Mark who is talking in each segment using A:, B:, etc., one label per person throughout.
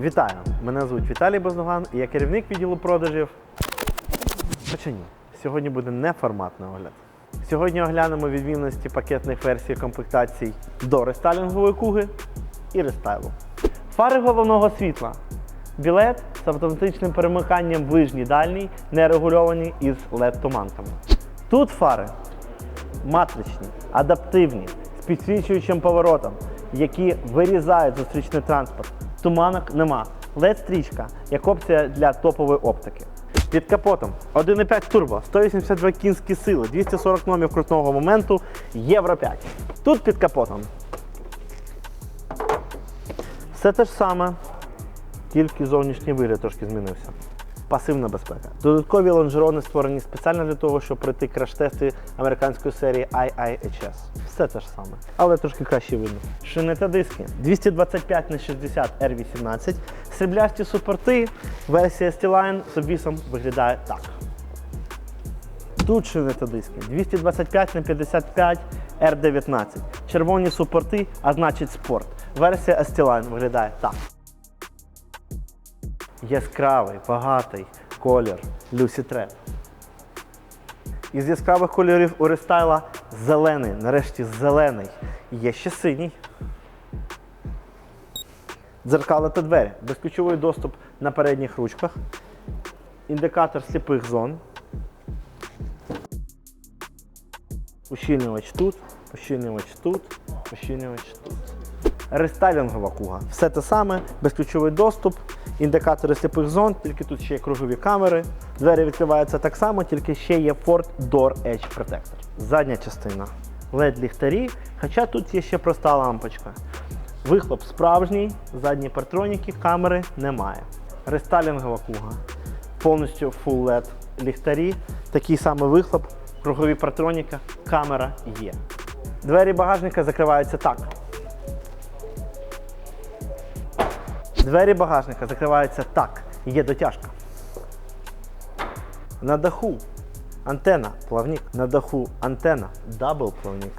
A: Вітаю! Мене звуть Віталій Бездоган і я керівник відділу продажів. Хоча ні, сьогодні буде неформатний огляд. Сьогодні оглянемо відмінності пакетних версій комплектацій до рестайлінгової куги і рестайлу. Фари головного світла. Білет з автоматичним перемиканням ближній дальній, нерегульовані із LED-туманками. Тут фари матричні, адаптивні, з підсвічуючим поворотом, які вирізають зустрічний транспорт. Туманок нема. LED-стрічка як опція для топової оптики. Під капотом 1,5 турбо, 182 кінські сили, 240 номів крутного моменту, Євро 5. Тут під капотом все те ж саме, тільки зовнішній вигляд трошки змінився. Пасивна безпека. Додаткові лонжерони створені спеціально для того, щоб пройти краш-тести американської серії IIHS. Все те ж саме, але трошки краще видно. Шини та диски 225 на 60 R18. Сріблясті супорти. Версія Steeline з обвісом виглядає так. Тут шини та диски 225 на 55 R19. Червоні супорти, а значить спорт. Версія Esteline виглядає так. Яскравий, багатий колір Lucy Trap. Із яскравих кольорів у рестайла зелений, нарешті зелений. Є ще синій. Дзеркала та двері. Безключовий доступ на передніх ручках. Індикатор сліпих зон. Ущільнювач тут, ущільнювач тут, ущільнювач тут. Рестайлінгова куга. Все те саме, безключовий доступ, індикатори сліпих зон, тільки тут ще є кругові камери. Двері відкриваються так само, тільки ще є Ford Door Edge Protector. Задня частина. led ліхтарі, хоча тут є ще проста лампочка. Вихлоп справжній, задні партроніки, камери немає. Рестайлінгова куга. Повністю Full LED ліхтарі, такий самий вихлоп, кругові партроніка, камера є. Двері багажника закриваються так. Двері багажника закриваються так. Є дотяжка. На даху антена, плавник. На даху антена, дабл плавник.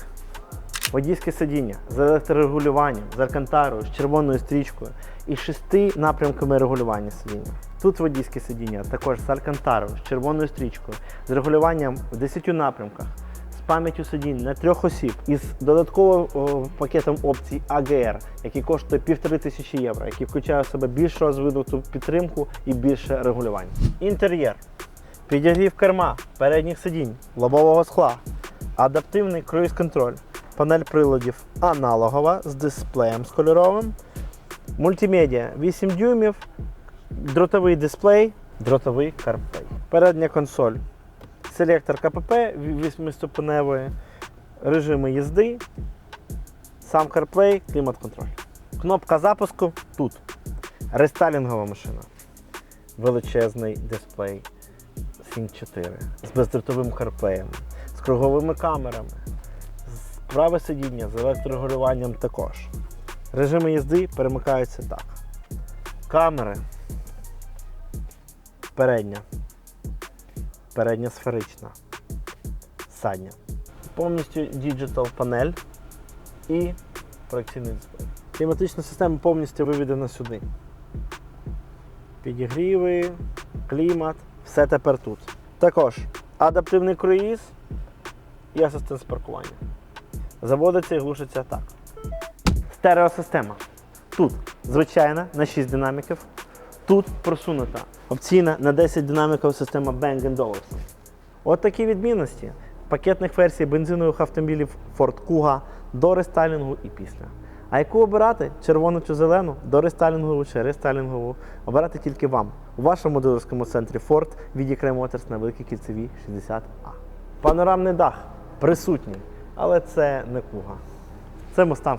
A: Водійське сидіння з електрорегулюванням, з алькантарою, з червоною стрічкою і шести напрямками регулювання сидіння. Тут водійське сидіння також з алькантарою, з червоною стрічкою, з регулюванням в 10 напрямках, пам'яттю сидінь на трьох осіб із додатковим о, пакетом опцій AGR, який коштує півтори тисячі євро, який включає в себе більш розвинуту підтримку і більше регулювань. Інтер'єр. Підігрів керма, передніх сидінь, лобового скла, адаптивний круїз-контроль, панель приладів аналогова з дисплеєм з кольоровим, мультимедіа 8 дюймів, дротовий дисплей, дротовий CarPlay. Передня консоль, селектор КПП 8-ступеневої, режими їзди, сам CarPlay, клімат-контроль. Кнопка запуску тут. Рестайлінгова машина. Величезний дисплей Sync 4 з бездротовим CarPlay, з круговими камерами, з праве сидіння з електрорегулюванням також. Режими їзди перемикаються так. Камери. Передня. Передня сферична. Задня. Повністю Digital панель і проекційний дисплей. Кліматична система повністю виведена сюди. Підігріви, клімат, все тепер тут. Також адаптивний круїз і асистент з паркування. Заводиться і глушиться так. Стереосистема. Тут звичайна на 6 динаміків. Тут просунута опційна на 10 динаміків система Bang Olufsen. От такі відмінності пакетних версій бензинових автомобілів Ford Kuga до рестайлінгу і після. А яку обирати червону чи зелену, до рестайлінгову чи рестайлінгову, обирати тільки вам у вашому дилерському центрі Ford від Motors на великій кільцевій 60А. Панорамний дах присутній, але це не куга. Це Mustang